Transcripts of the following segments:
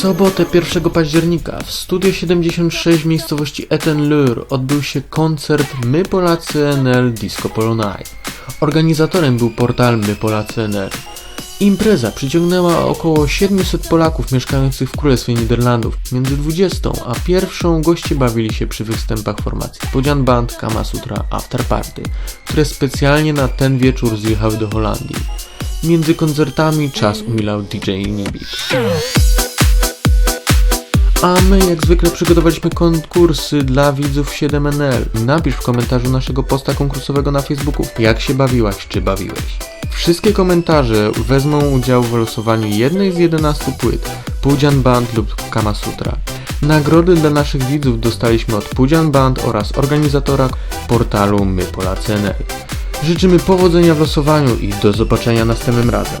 sobotę 1 października w Studio 76 w miejscowości Etten-Leur odbył się koncert My Polacy NL Disco Polo Night. Organizatorem był portal My Polacy NL. Impreza przyciągnęła około 700 Polaków mieszkających w Królestwie Niderlandów. Między 20 a pierwszą goście bawili się przy występach formacji Pudzian Band, Kama Sutra, After Party, które specjalnie na ten wieczór zjechały do Holandii. Między koncertami czas umilał DJ Nibik. A my jak zwykle przygotowaliśmy konkursy dla widzów 7NL. Napisz w komentarzu naszego posta konkursowego na Facebooku, jak się bawiłaś czy bawiłeś. Wszystkie komentarze wezmą udział w losowaniu jednej z 11 płyt Pudzian Band lub Kama Sutra. Nagrody dla naszych widzów dostaliśmy od Pudzian Band oraz organizatora portalu My Polacy NL. Życzymy powodzenia w losowaniu i do zobaczenia następnym razem.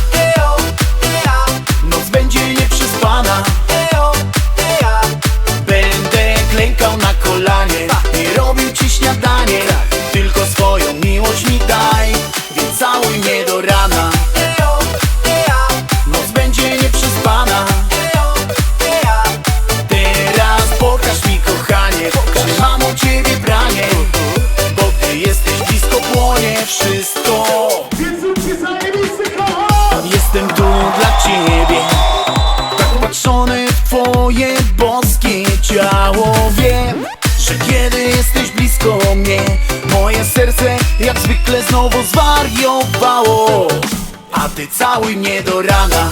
Serce jak zwykle znowu zwariowało A ty całuj mnie do rana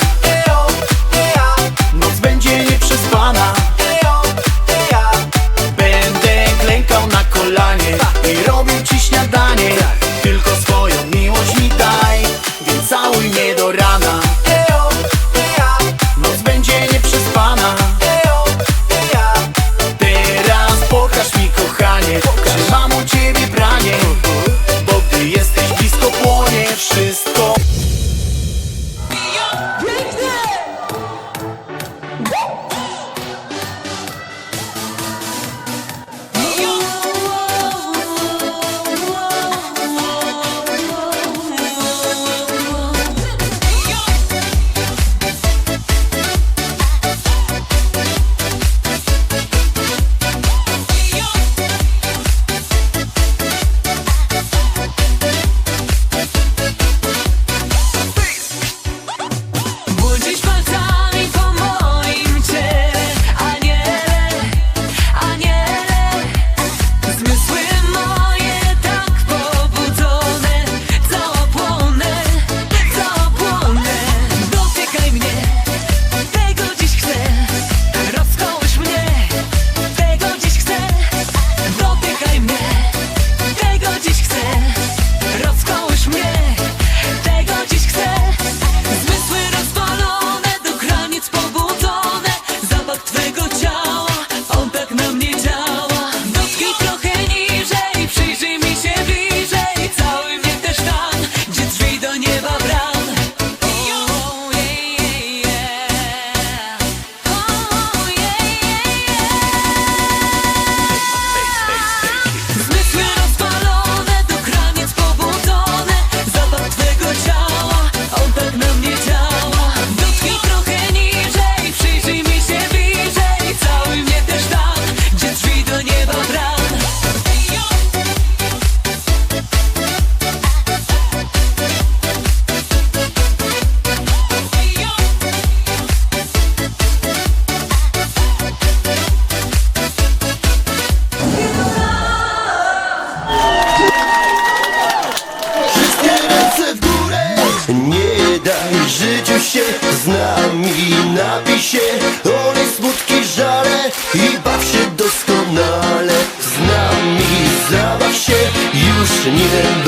się z nami Napij się, olej smutki, żale I baw się doskonale Z nami. Zabaw się Już nie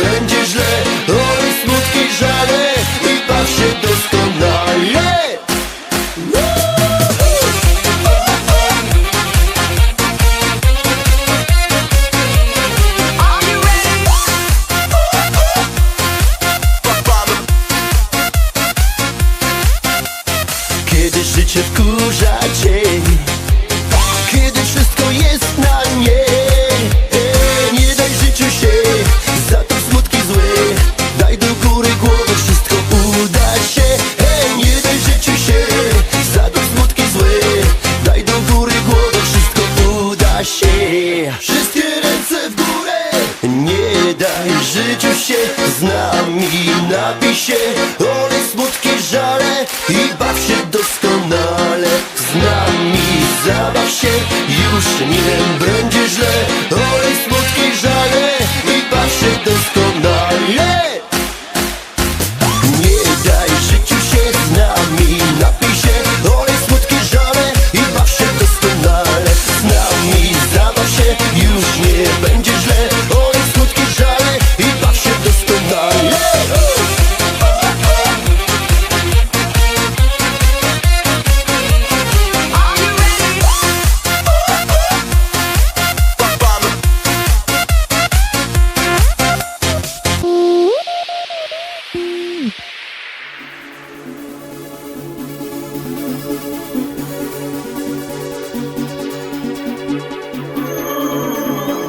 się. Wszystkie ręce w górę. Nie daj życiu się z nami Napij się. Olej, smutki, żale I baw się doskonale Z nami. Zabaw się Już nie będzie źle.